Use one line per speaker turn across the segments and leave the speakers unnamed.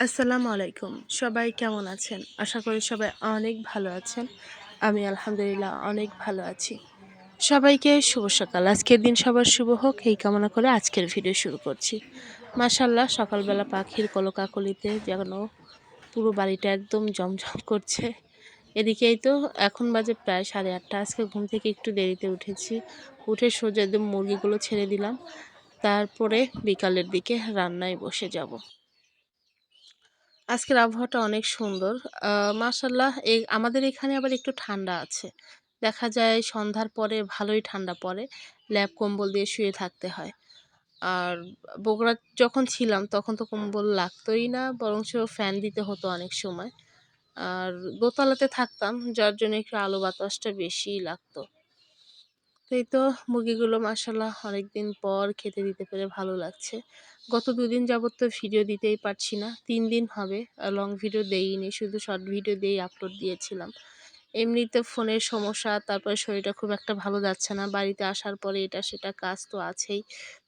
আসসালামু আলাইকুম। সবাই কেমন আছেন? আশা করি সবাই অনেক ভালো আছেন। আমি আলহামদুলিল্লাহ অনেক ভালো আছি। সবাইকে শুভ সকাল। আজকের দিন সবার শুভ হোক, এই কামনা করে আজকের ভিডিও শুরু করছি। মাশাল্লাহ সকালবেলা পাখির কলকাকলিতে যেন পুরো বাড়িটা একদম জমজম করছে। এদিকেই তো এখন বাজে প্রায় সাড়ে আটটা। আজকে ঘুম থেকে একটু দেরিতে উঠেছি। উঠে সোজা একদম মুরগিগুলো ছেড়ে দিলাম। তারপরে বিকালের দিকে রান্নায় বসে যাব। আজকের আবহাওয়াটা অনেক সুন্দর। মাশাল্লাহ এই আমাদের এখানে আবার একটু ঠান্ডা আছে। দেখা যায় সন্ধ্যার পরে ভালোই ঠান্ডা পড়ে, ল্যাব কম্বল দিয়ে শুয়ে থাকতে হয়। আর বগুড়া যখন ছিলাম তখন তো কম্বল লাগতোই না, বরঞ্চ ফ্যান দিতে হতো অনেক সময়। আর দোতলাতে থাকতাম, যার জন্য একটু আলো বাতাসটা বেশিই লাগতো। তো এই তো মুরগিগুলো মাসাল্লাহ অনেকদিন পর খেতে দিতে পেরে ভালো লাগছে। গত দুদিন যাবত তো ভিডিও দিতেই পারছি না, তিন দিন হবে লং ভিডিও দেইনি, শুধু শর্ট ভিডিও দিয়েই আপলোড দিয়েছিলাম। এমনিতে ফোনের সমস্যা, তারপরে শরীরটা খুব একটা ভালো যাচ্ছে না, বাড়িতে আসার পরে এটা সেটা কাজ তো আছেই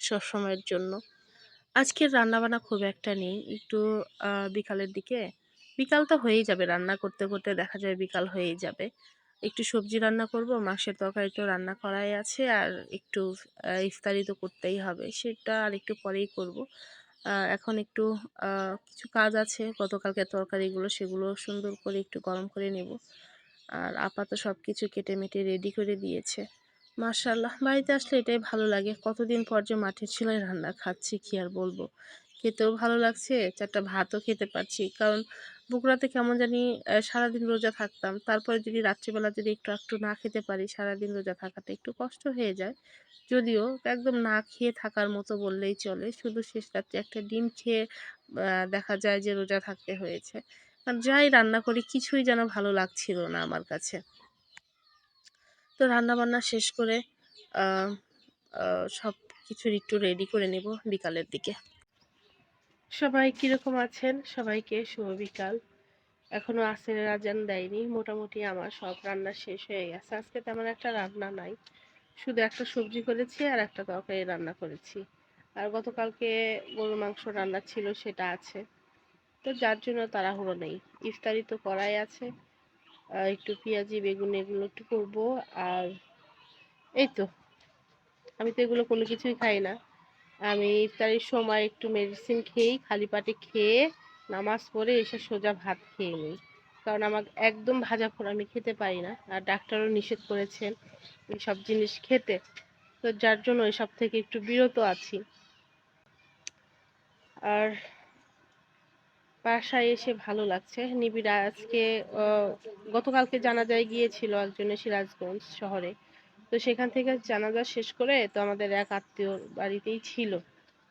সবসময়ের জন্য। আজকের রান্নাবান্না খুব একটা নেই, একটু বিকালের দিকে, বিকাল তো হয়েই যাবে, রান্না করতে করতে দেখা যায় বিকাল হয়েই যাবে। একটু সবজি রান্না করব, মাংসের তরকারি তো রান্না করাই আছে, আর একটু ইফতারি তো করতেই হবে, সেটা আর একটু পরেই করব। এখন একটু কিছু কাজ আছে, গতকালকে তরকারিগুলো সেগুলো সুন্দর করে একটু গরম করে নেব। আর আপাতত সব কিছু কেটে মেটে রেডি করে দিয়েছে। মার্শাল্লাহ বাড়িতে আসলে এটাই ভালো লাগে, কতদিন পর যে মাঠের ছিল রান্না খাচ্ছি কি আর বলব। খেতেও ভালো লাগছে, চারটা ভাতও খেতে পারছি, কারণ বগুড়াতে কেমন জানি সারাদিন রোজা থাকতাম। তারপরে যদি রাত্রিবেলা যদি একটু একটু না খেতে পারি, সারাদিন রোজা থাকাটা একটু কষ্ট হয়ে যায়। যদিও একদম না খেয়ে থাকার মতো বললেই চলে, শুধু শেষ রাত্রে একটা ডিম খেয়ে দেখা যায় যে রোজা থাকতে হয়েছে। আর যাই রান্না করি, কিছুই যেন ভালো লাগছিল না আমার কাছে। তো রান্না বান্না শেষ করে সব কিছুর একটু রেডি করে নেব বিকালের দিকে। সবাই কীরকম আছেন? সবাইকে শুভ বিকাল। এখনও আসেনের আজান দেয়নি, মোটামুটি আমার সব রান্না শেষ হয়ে গেছে। আজকে তেমন একটা রান্না নাই, শুধু একটা সবজি করেছি আর একটা তরকারি রান্না করেছি। আর গতকালকে গরুর মাংস রান্না ছিল, সেটা আছে। তো যার জন্য তাড়াহুড়ো নেই। ইফতারি তো করাই আছে। একটু পেঁয়াজি, বেগুন এগুলো একটু করব। আর এই তো। আমি তো এগুলো কোনো কিছুই খাই না। আমি ইফতারির সময় একটু মেডিসিন খেয়েই খালি পাটি খেয়ে নামাজ পড়ে এসে সোজা ভাত খেয়ে নিই। কারণ আমার একদম ভাজা ফোড়া আমি খেতে পারি না। আর ডাক্তারও নিষেধ করেছেন এইসব জিনিস খেতে। তো যার জন্য এসব থেকে একটু বিরত আছি। আর বাসায় এসে ভালো লাগছে। নিবিড় আজকে গতকালকে জানাজায় গিয়েছিল একজনের সিরাজগঞ্জ শহরে। তো সেখান থেকে জানাজা শেষ করে তো আমাদের এক আত্মীয় বাড়িতেই ছিল,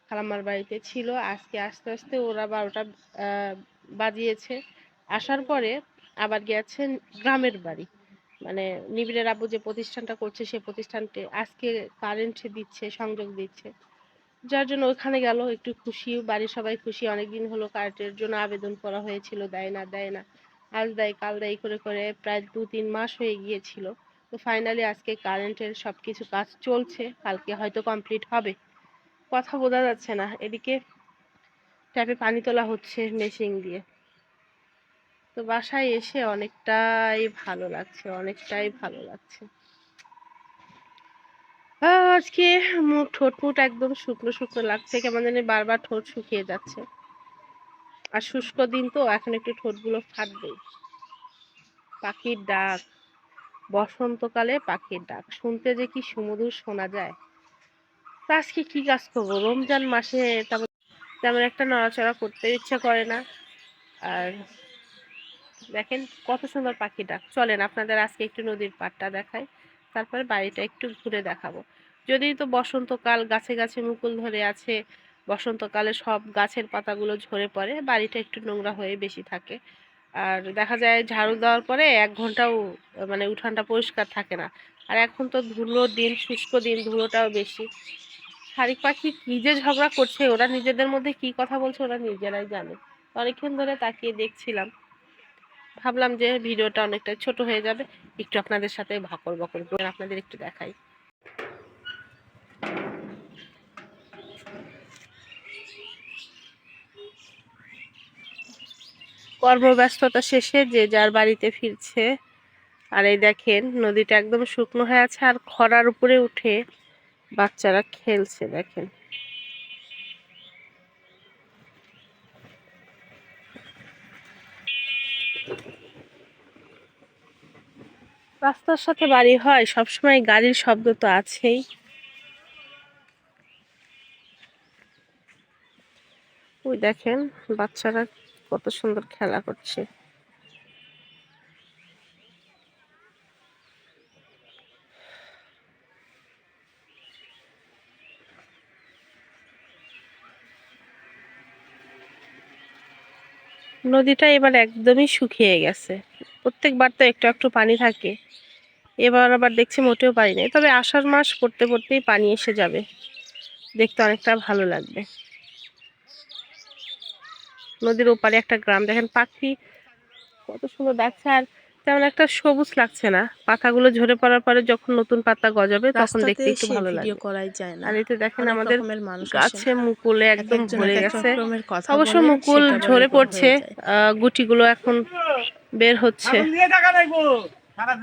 খালাম্মার বাড়িতে ছিল। আজকে আস্তে আস্তে ওরা বারোটা বাজিয়েছে। আসার পরে আবার গেছেন গ্রামের বাড়ি। মানে নিবিড়ের আব্বু যে প্রতিষ্ঠানটা করছে সেই প্রতিষ্ঠানটি আজকে কারেন্ট দিচ্ছে, সংযোগ দিচ্ছে। যার জন্য ওখানে গেল, একটু খুশি, বাড়ির সবাই খুশি। অনেকদিন হলো কারেন্টের জন্য আবেদন করা হয়েছিল, দেয় না দেয় না। আজ দেয়, কাল দেয় করে করে প্রায় দু তিন মাস হয়ে গিয়েছিল। তো ফাইনালি আজকে কারেন্টের সব কিছু কাজ চলছে, কালকে হয়তো কমপ্লিট হবে। কথা বোঝা যাচ্ছে না, এদিকে ট্যাপে পানি তোলা হচ্ছে মেশিন দিয়ে। তো বাসায় এসে অনেকটাই ভালো লাগছে, অনেকটাই ভালো লাগছে। আজকে মুখ ঠোঁট মুট একদম শুকনো শুকনো লাগছে, কেমন জানি বারবার ঠোঁট শুকিয়ে যাচ্ছে। আর শুষ্ক দিন তো, এখন একটু ঠোঁটগুলো ফাটবে পাখির ডাক। বসন্তকালে পাখির ডাক। শুনতে যে কি সুমধুর শোনা যায়। তা আজকে কি কাজ করব? রমজান মাসে তেমন তেমন একটা নড়াচড়া করতে ইচ্ছা করে না। আর দেখেন কত সুন্দর পাখি ডাক। চলেন আপনাদের আজকে একটু নদীর পাড়টা দেখাই। তারপরে বাড়িটা একটু ঘুরে দেখাবো। যদি তো বসন্তকাল গাছে গাছে মুকুল ধরে আছে, বসন্তকালে সব গাছের পাতাগুলো ঝরে পড়ে, বাড়িটা একটু নোংরা হয়ে বেশি থাকে। আর দেখা যায় ঝাড়ু দেওয়ার পরে এক ঘন্টাও মানে উঠানটা পরিষ্কার থাকে না। আর এখন তো ধুলোর দিন, শুষ্ক দিন, ধুলোটাও বেশি। শালিক পাখি কী যে ঝগড়া করছে, ওরা নিজেদের মধ্যে কি কথা বলছে ওরা নিজেরাই জানে। অনেকক্ষণ ধরে তাকিয়ে দেখছিলাম। ভাবলাম যে ভিডিওটা অনেকটা ছোট হয়ে যাবে। একটু আপনাদের সাথে ভাকর বকর করে আপনাদের একটু দেখাই। কর্মব্যস্ততা শেষে যে যার বাড়িতে ফিরছে। আর এই দেখেন, নদীটা একদম শুকনো হয়ে আছে আর খরার উপরে উঠে বাচ্চারা খেলছে, দেখেন। রাস্তার সাথে বাড়ি হয়, সবসময় গাড়ির শব্দ তো আছেই। ওই দেখেন, বাচ্চারা কত সুন্দর খেলা করছে। নদীটা এবার একদমই শুকিয়ে গেছে। প্রত্যেকবার তো একটু একটু পানি থাকে। এবার আবার দেখছি মোটেও পানি নেই। তবে আষাঢ় মাস পড়তে পড়তেই পানি এসে যাবে। দেখতে অনেকটা ভালো লাগবে। নদীর ওপারে একটা গ্রাম। দেখেন পাখি কত সুন্দর দেখছে আর তেমন একটা সবুজ লাগছে না। পাতাগুলো ঝরে পড়ার পরে যখন নতুন পাতা গজাবে তখন দেখতে একটু ভালো লাগে
করাই যায় না।
আর এতে দেখেন আমাদের। গাছে মুকুলে একদম
এক
ভরে গেছে। অবশ্য মুকুল ঝরে পড়ছে আহ, গুটিগুলো এখন বের হচ্ছে।
সারা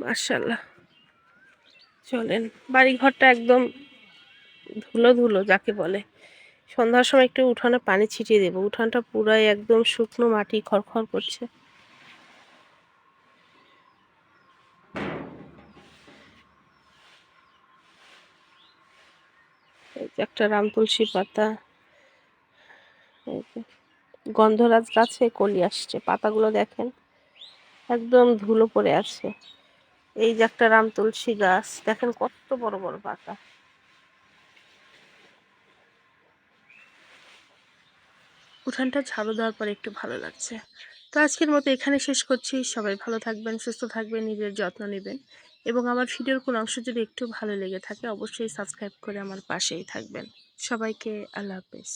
মার্শাল্লাহ চলেন বাড়ি ঘরটা একদম ধুলো ধুলো যাকে বলে। সন্ধ্যার সময় একটু উঠানে পানি ছিটিয়ে দেবো। উঠানটা পুরাই একদম শুকনো মাটি, খড়খড় করছে। একটা রাম তুলসী পাতা। গন্ধরাজ গাছে কলি আসছে। পাতাগুলো দেখেন, একদম ধুলো পড়ে আছে। এই যে একটা রাম তুলসী গাছ, দেখেন কত বড় বড় পাতা।
উঠানটা ঝাড়ু দেওয়ার পরে একটু ভালো লাগছে। তো আজকের মতো এখানে শেষ করছি। সবাই ভালো থাকবেন, সুস্থ থাকবেন, নিজের যত্ন নেবেন। এবং আমার ভিডিওর কোনো অংশ যদি একটু ভালো লেগে থাকে, অবশ্যই সাবস্ক্রাইব করে আমার পাশেই থাকবেন। সবাইকে আল্লাহ হাফেজ।